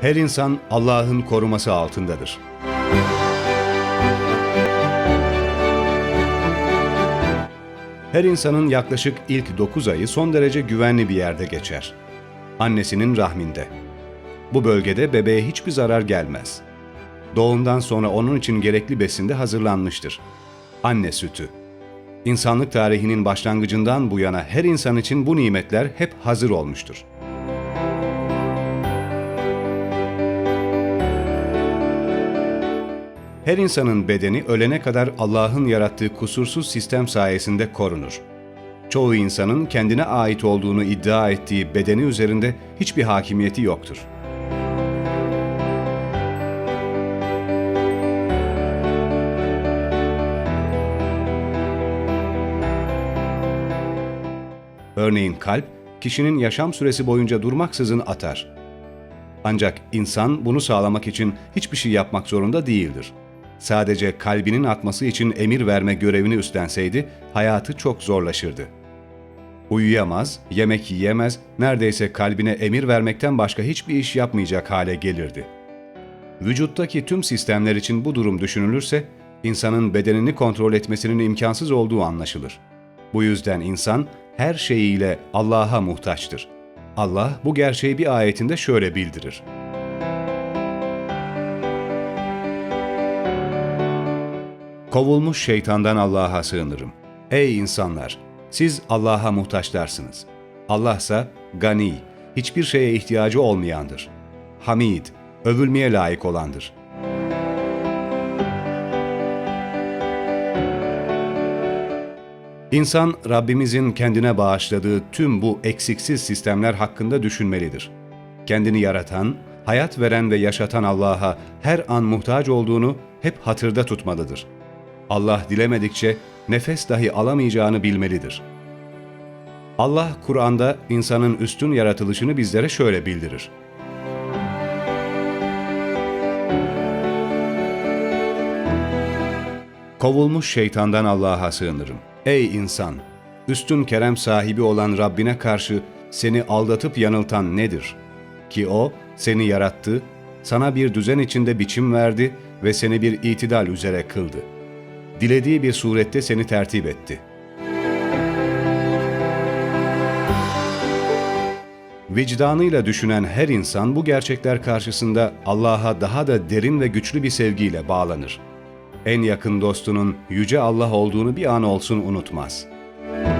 Her insan Allah'ın koruması altındadır. Her insanın yaklaşık ilk 9 ayı son derece güvenli bir yerde geçer. Annesinin rahminde. Bu bölgede bebeğe hiçbir zarar gelmez. Doğumdan sonra onun için gerekli besin de hazırlanmıştır. Anne sütü. İnsanlık tarihinin başlangıcından bu yana her insan için bu nimetler hep hazır olmuştur. Her insanın bedeni ölene kadar Allah'ın yarattığı kusursuz sistem sayesinde korunur. Çoğu insanın kendine ait olduğunu iddia ettiği bedeni üzerinde hiçbir hakimiyeti yoktur. Örneğin kalp, kişinin yaşam süresi boyunca durmaksızın atar. Ancak insan bunu sağlamak için hiçbir şey yapmak zorunda değildir. Sadece kalbinin atması için emir verme görevini üstlenseydi hayatı çok zorlaşırdı. Uyuyamaz, yemek yiyemez, neredeyse kalbine emir vermekten başka hiçbir iş yapmayacak hale gelirdi. Vücuttaki tüm sistemler için bu durum düşünülürse, insanın bedenini kontrol etmesinin imkansız olduğu anlaşılır. Bu yüzden insan her şeyiyle Allah'a muhtaçtır. Allah bu gerçeği bir ayetinde şöyle bildirir. Kovulmuş şeytandan Allah'a sığınırım. Ey insanlar! Siz Allah'a muhtaçlarsınız. Allah ise gani, hiçbir şeye ihtiyacı olmayandır. Hamid, övülmeye layık olandır. İnsan Rabbimizin kendine bağışladığı tüm bu eksiksiz sistemler hakkında düşünmelidir. Kendini yaratan, hayat veren ve yaşatan Allah'a her an muhtaç olduğunu hep hatırda tutmalıdır. Allah dilemedikçe nefes dahi alamayacağını bilmelidir. Allah Kur'an'da insanın üstün yaratılışını bizlere şöyle bildirir. Kovulmuş şeytandan Allah'a sığınırım. Ey insan! Üstün kerem sahibi olan Rabbine karşı seni aldatıp yanıltan nedir? Ki O seni yarattı, sana bir düzen içinde biçim verdi ve seni bir itidal üzere kıldı. Dilediği bir surette seni tertip etti. Vicdanıyla düşünen her insan bu gerçekler karşısında Allah'a daha da derin ve güçlü bir sevgiyle bağlanır en yakın dostunun yüce Allah olduğunu bir an olsun unutmaz.''